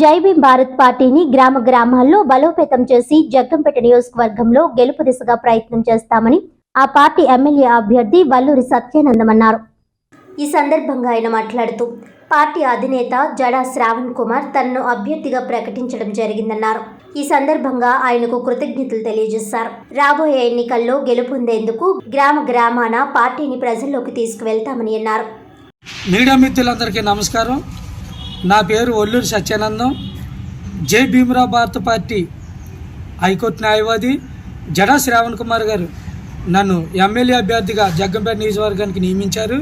జై భీం భారత్ పార్టీని గ్రామ గ్రామాల్లో బలోపేతం చేసి జగ్గంపేట నియోజకవర్గంలో గెలుపు దిశగా ప్రయత్నం చేస్తామని ఆ పార్టీ ఎమ్మెల్యే అభ్యర్థి వల్లూరి సత్యానందం అన్నారు. ఈ సందర్భంగా ఆయన మాట్లాడుతూ పార్టీ అధినేత జడా శ్రావణ్ కుమార్ తనను అభ్యర్థిగా ప్రకటించడం జరిగిందన్నారు. ఈ సందర్భంగా ఆయనకు కృతజ్ఞతలు తెలియజేశారు. రాబోయే ఎన్నికల్లో గెలుపొందేందుకు గ్రామ గ్రామాన పార్టీని ప్రజల్లోకి తీసుకువెళ్తామని అన్నారు. మీడియా మిత్రులందరికీ నమస్కారం. నా పేరు ఒల్లూరు సత్యానందం. జై. భీమరావు భారత పార్టీ హైకోర్టు న్యాయవాది జడా శ్రావణ్ కుమార్ గారు నన్ను ఎమ్మెల్యే అభ్యర్థిగా జగ్గంపేట నియోజకవర్గానికి నియమించారు.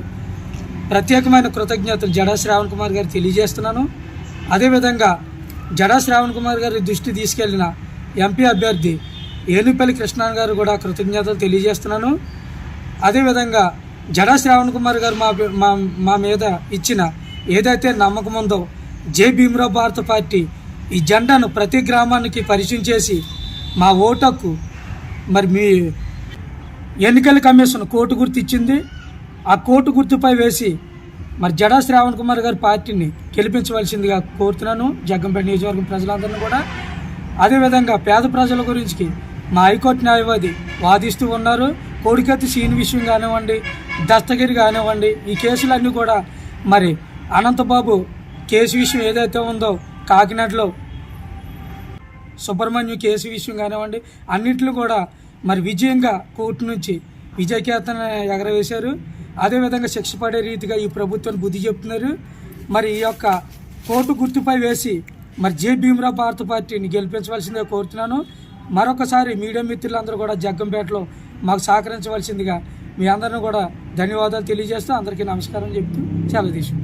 ప్రత్యేకమైన కృతజ్ఞతలు జడా శ్రావణ్ కుమార్ గారు తెలియజేస్తున్నాను. అదేవిధంగా జడా శ్రావణ్ కుమార్ గారి దృష్టి తీసుకెళ్ళిన ఎంపీ అభ్యర్థి ఏనుపల్లి కృష్ణ గారు కూడా కృతజ్ఞతలు తెలియజేస్తున్నాను. అదేవిధంగా జడా శ్రావణ్ కుమార్ గారు మా మా మీద ఇచ్చిన ఏదైతే నమ్మకం ఉందో జే భీమరావు భారత పార్టీ ఈ జెండాను ప్రతి గ్రామానికి పరిచయం చేసి మా ఓటకు మరి మీ ఎన్నికల కమిషన్ కోర్టు గుర్తు ఇచ్చింది. ఆ కోర్టు గుర్తుపై వేసి మరి జడా శ్రావణ్ కుమార్ గారి పార్టీని గెలిపించవలసిందిగా కోరుతున్నాను. జగ్గంపేట నియోజకవర్గం ప్రజలందరినీ కూడా. అదేవిధంగా పేద ప్రజల గురించి మా హైకోర్టు న్యాయవాది వాదిస్తూ ఉన్నారు. కోడికత్తి సీన్ విషయం కానివ్వండి దస్తగిరి కానివ్వండి ఈ కేసులన్నీ కూడా మరి అనంతబాబు కేసు విషయం ఏదైతే ఉందో కాకినాడలో సుబ్రహ్మణ్యం కేసు విషయం కానివ్వండి అన్నింటిలో కూడా మరి విజయంగా కోర్టు నుంచి విజయకేతన ఎగరవేశారు. అదేవిధంగా శిక్ష పడే రీతిగా ఈ ప్రభుత్వాన్ని బుద్ధి చెప్తున్నారు. మరి ఈ యొక్క కోర్టు గుర్తుపై వేసి మరి జే. భీమరావు భారత పార్టీని గెలిపించవలసిందిగా కోరుతున్నాను. మరొకసారి మీడియా మిత్రులందరూ కూడా జగ్గంపేటలో మాకు సహకరించవలసిందిగా మీ అందరిని కూడా ధన్యవాదాలు తెలియజేస్తూ అందరికీ నమస్కారం చెప్తూ సెలవు తీసుకుంటాం